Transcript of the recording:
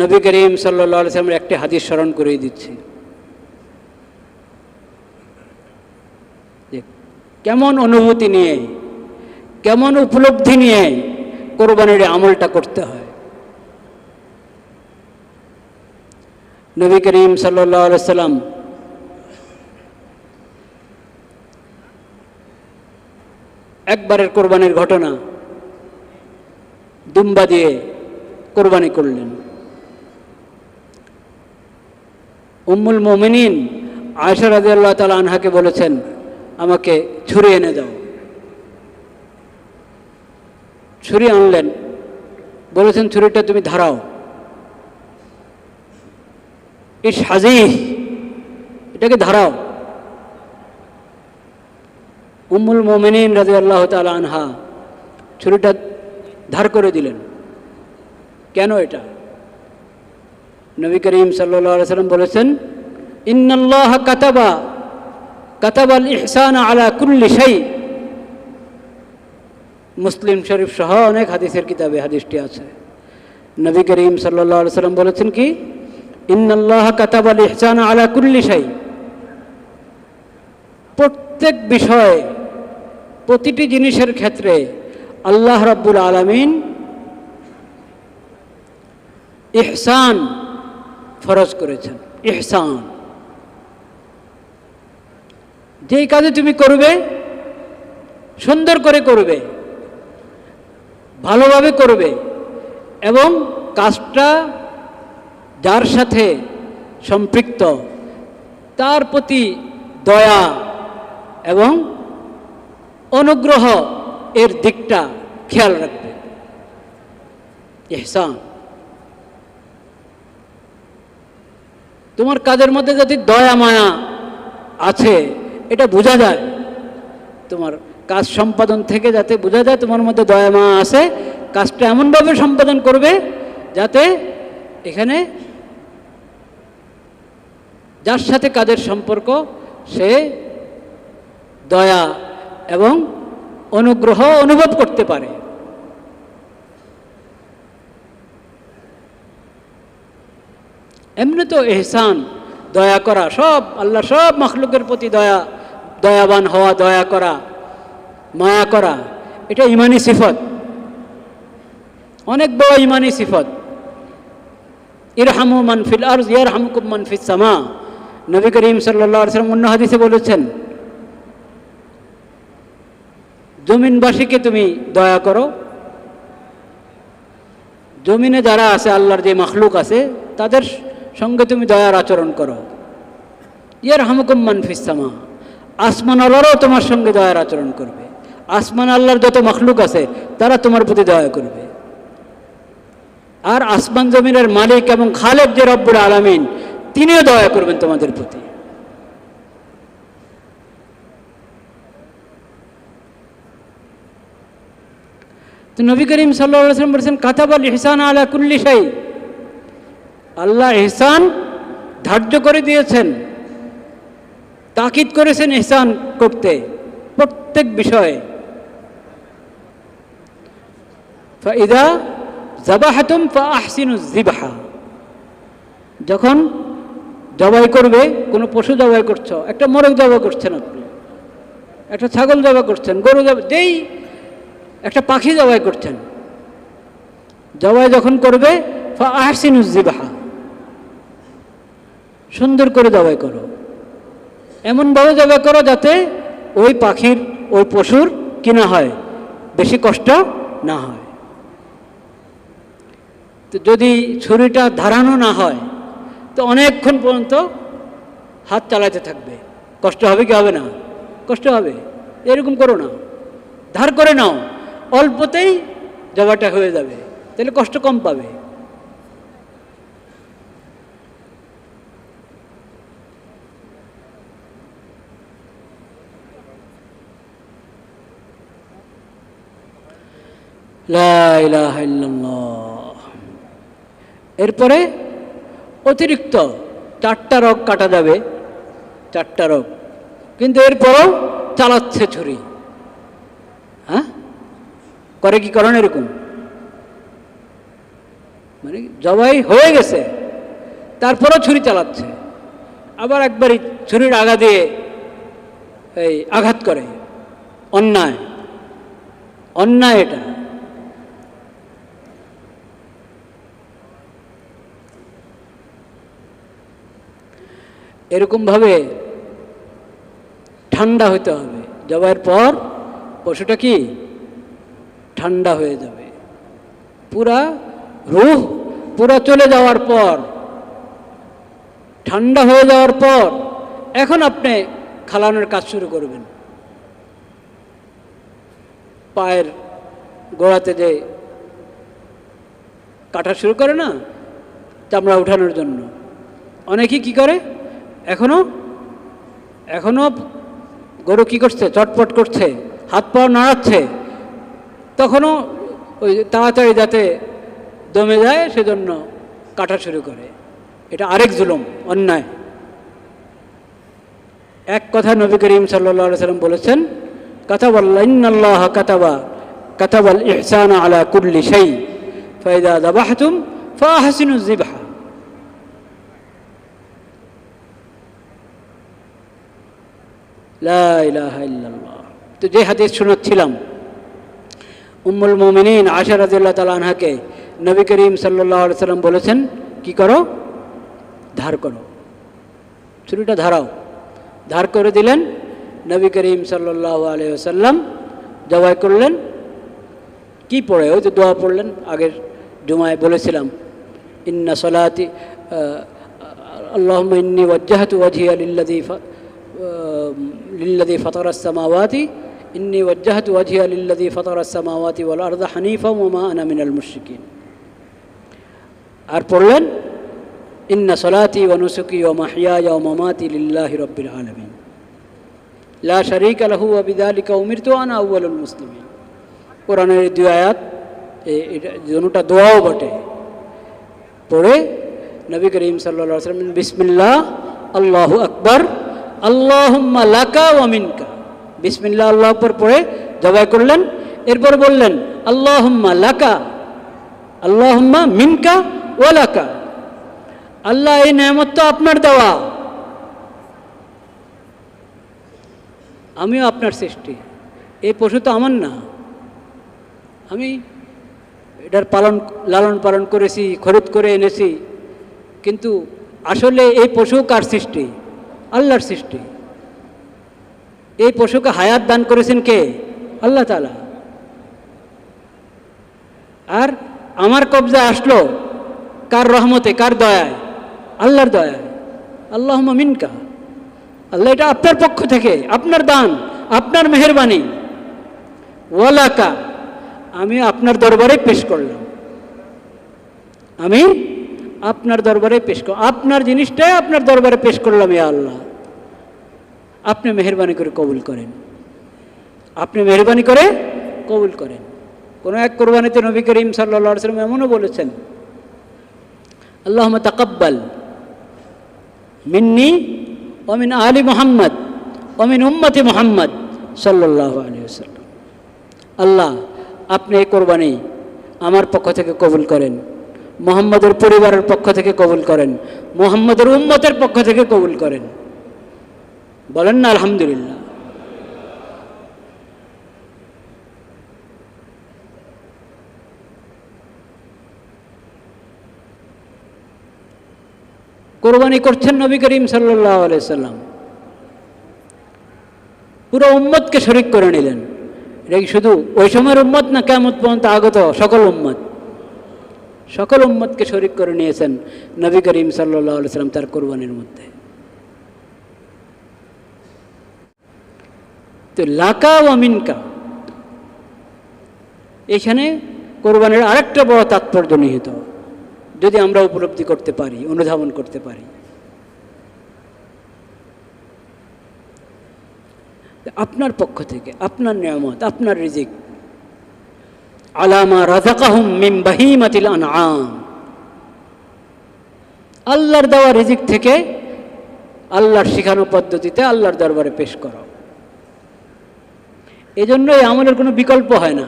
নবী করিম সাল্লা একটি হাদিস স্মরণ করিয়ে দিচ্ছি। কেমন অনুভূতি নিয়ে, কেমন উপলব্ধি নিয়ে কোরবানির আমলটা করতে হয়। নবী করিম সাল্লাম একবারের কোরবানির ঘটনা দুম্বা দিয়ে কোরবানি করলেন। উম্মুল মোমিনিন আয়সা রাজি আল্লাহ তালা আনহাকে বলেছেন, আমাকে ছুরি এনে দাও। ছুরি আনলেন। বলেছেন, ছুরিটা তুমি ধারাও। এই সাজি এটাকে ধারাও। উম্মুল মোমিনিন রাজি আল্লাহ তালা আনহা ছুরিটা ধার করে দিলেন। কেন এটা? নবী করিম সাল্লা সাল্লাম বলেছেন, ইন্নাল্লাহ কাতাবা, কাতাবাল ইহসান আলা কুল্লি শাই। মুসলিম শরীফ সহ অনেক হাদিসের কিতাবে হাদিসটি আছে। নবী করিম সাল্লা সাল্লাম বলেছেন কি, ইন্নাল্লাহ কাতাবাল ইহসান আলা কুল্লি শাই। প্রত্যেক বিষয়ে, প্রতিটি জিনিসের ক্ষেত্রে আল্লাহ রাব্বুল আলমিন ইহসান ফরজ করেছেন। ইহসান। যেই কাজে তুমি করবে, সুন্দর করে করবে, ভালোভাবে করবে, এবং কাজটা যার সাথে সম্পৃক্ত, তার প্রতি দয়া এবং অনুগ্রহ এর দিকটা খেয়াল রাখবে। ইহসান। তোমার কাজের মধ্যে যদি দয়া, মায়া আছে, এটা বোঝা যায়। তোমার কাজ সম্পাদন থেকে যাতে বোঝা যায় তোমার মধ্যে দয়া, মায়া আছে, কাজটা এমনভাবে সম্পাদন করবে যাতে এখানে যার সাথে কাজের সম্পর্ক, সে দয়া এবং অনুগ্রহ অনুভব করতে পারে। এমনি তো এহসান, দয়া করা, সব, আল্লাহ সব মখলুকের প্রতি দয়া, দয়াবান হওয়া, দয়া করা, মায়া করা, এটা ইমানি সিফত। অনেক বড় ইমানি সিফত। ইরহামু মানফিল আর ইয়ার হামুকুম মানফিস সামা। নবী করিম সাল্লাহ সাল্লাম অন্য হাদিসে বলেছেন, জমিনবাসীকে তুমি দয়া করো। জমিনে যারা আছে, আল্লাহর যে মখলুক আছে, তাদের সঙ্গে তুমি দয়ার আচরণ করো। ইয়ার হামুকুম মানফিসামা আসমান আল্লাহরও তোমার সঙ্গে দয়ার আচরণ করবে। আসমান আল্লাহর যত মখলুক আছে, তারা তোমার প্রতি দয়া করবে। আর আসমান জমিনের মালিক এবং খালেক যে রব্বুল আলমিন, তিনিও দয়া করবেন তোমাদের প্রতি। তো নবী করিম সাল্লাম বলেছেন কাতাবাল ইহসান আলা কুল্লি সাই আল্লাহ ধার্য করে দিয়েছেন, তাকিদ করেছেন ইহসান করতে প্রত্যেক বিষয়ে। ইদা জাবাহাতুম ফা আহসিনু জিবাহা যখন জবাই করবে, কোনো পশু জবাই করছ, একটা মোরগ জবাই করছেন আপনি, একটা ছাগল জবাই করছেন, গরু জবাই, যেই একটা পাখি জবাই করছেন, জবাই যখন করবে ফা আহসিনু জিবাহা সুন্দর করে জবাই করো। এমনভাবে জবাই করো যাতে ওই পাখির, ওই পশুর কিনা হয়, বেশি কষ্ট না হয়। তো যদি ছুরিটা ধারানো না হয়, তো অনেকক্ষণ পর্যন্ত হাত চালাতে থাকবে। কষ্ট হবে কি হবে না? কষ্ট হবে। এরকম করো না। ধার করে নাও। অল্পতেই জবাটা হয়ে যাবে। তাহলে কষ্ট কম পাবে। এরপরে অতিরিক্ত চারটা রোগ কাটা যাবে, চারটা রোগ। কিন্তু এরপরও চালাচ্ছে ছুরি। হ্যাঁ? করে কি করেন এরকম? মানে জবাই হয়ে গেছে, তারপরও ছুরি চালাচ্ছে। আবার একবারই ছুরির আগা দিয়ে এই আঘাত করে। অন্যায়। অন্যায় এটা। এরকমভাবে ঠান্ডা হতে হবে। জবাইয়ের পর পশুটা কি? ঠান্ডা হয়ে যাবে। পুরা রুহ, পুরা চলে যাওয়ার পর, ঠান্ডা হয়ে যাওয়ার পর এখন আপনি খালানোর কাজ শুরু করবেন। পায়ের গোড়াতে যে কাটা শুরু করে না, চামড়া উঠানোর জন্য। অনেকেই কি করে? এখনও? এখনও গরু কি করছে? চটপট করছে, হাত পা নাড়াচ্ছে। তখনও ওই তাড়াতাড়ি যাতে দমে যায়, সেজন্য কাটা শুরু করে। এটা আরেক জুলুম, অন্যায়। এক কথা নবী করিম সাল্লা সাল্লাম বলেছেন কাতাবাল্লাহ কাতাবা, কাতাবাল ইহসান আলা কুল্লি সেই ফাইদা দাবাহাতুম ফাহাসিনু তো যে হাদিস শোনাচ্ছিলাম উম্মুল মোমিনিন আশা রাজিল্লাহ তালা আনহাকে নবী করিম সাল্লাম বলেছেন, কি করো? ধার করো। ছুরিটা ধারাও। ধার করে দিলেন, নবী করিম সাল্লাহ আলিয়াল্লাম জবাই করলেন। কি পড়ে? ওই তো দোয়া পড়লেন আগের জুমায় বলেছিলাম, ইন্না সলাতি আল্লাহ ইন্নি ওয়াজ্জাহাতু লিল্লাযী লিল্লাযী ফাতারাস সামাওয়াতি ইন্নি ওয়াজ্জাহাতু ওয়াজহিয়া লিল্লাযী ফাতারাস সামাওয়াতি ওয়াল আরদা হানিফা ওয়া মা আনা মিনাল মুশরিকিন আর পড়লেন ইন্না সলাতি ওয়া নুসুকি ওয়া মাহইয়ায়া ওয়া মামাতি লিল্লাহি রাব্বিল আলামিন লা শারীকা লাহু ওয়া বিযালিকা উমিরতু আনা আউয়ালুল মুসলিমিন কোরআনের এই দুই আয়াত এ- এটা দুটা দোয়াও বটে পড়ে নবী করিম সাল্লাল্লাহু আলাইহি ওয়াসাল্লাম বিসমিল্লাহ আল্লাহু আকবার আল্লাহুম্মা লাকা ওয়া মিনকা। বিসমিল্লাহ, আল্লাহ আকবার পড়ে জবাই করলেন। এরপর বললেন, আল্লাহুম্মা লাকা, আল্লাহুম্মা মিনকা ওয়া লাকা। আল্লাহ, এই নেয়ামত তো আপনার দেওয়া। আমিও আপনার সৃষ্টি। এই পশু তো আমার না। আমি এটার পালন, লালন পালন করেছি, খরিদ করে এনেছি। কিন্তু আসলে এই পশু কার সৃষ্টি? আল্লাহর সৃষ্টি। এই পশুকে হায়াত দান করেছেন কে? আল্লাহ তালা আর আমার কবজা আসলো কার রহমতে, কার দয়ায়? আল্লাহর দয়ায়। আল্লাহ মিনকা। আল্লাহ এটা আপনার পক্ষ থেকে, আপনার দান, আপনার মেহরবানি। ওয়ালাকা, আমি আপনার দরবারে পেশ করলাম। আমি আপনার দরবারে পেশ কর আপনার জিনিসটাই আপনার দরবারে পেশ করলাম এ আল্লাহ। আপনি মেহরবানি করে কবুল করেন। আপনি মেহরবানি করে কবুল করেন। কোনো এক কোরবানিতে নবী করিম সাল্লা সাল্লাম এমনও বলেছেন আল্লাহ তাকাব্বাল মিন্নি অমিন আলী মোহাম্মদ অমিন উম্মতি মোহাম্মদ সাল্লাহ আলী আল্লাহ, আপনি এই কোরবানি আমার পক্ষ থেকে কবুল করেন। মোহাম্মদের পরিবারের পক্ষ থেকে কবুল করেন, মোহাম্মদের উম্মতের পক্ষ থেকে কবুল করেন। বলেন না, আলহামদুলিল্লাহ। কোরবানি করছেন নবী করিম সাল্লাহ সাল্লাম। পুরো উম্মতকে শরিক করে নিলেন। এটা শুধু ওই সময়ের উম্মত না কেমন পর্যন্ত আগত সকল উম্মত? সকল উম্মতকে শরিক করে নিয়েছেন নবী করিম সাল্লাহ সাল্লাম তার কোরবানির মধ্যে। তো লাকা ও মিনকা। এখানে কোরবানির আরেকটা বড় তাৎপর্য নিহিত। যদি আমরা উপলব্ধি করতে পারি, অনুধাবন করতে পারি। আপনার পক্ষ থেকে, আপনার নিয়ামত, আপনার রিজিক আলামা রাজাকাহুম মিম বাহিমাতিল আনআম। আল্লাহর দেওয়া রিজিক থেকে আল্লাহর শিখানো পদ্ধতিতে আল্লাহর দরবারে পেশ করো। এজন্য এই আমলের কোনো বিকল্প হয় না।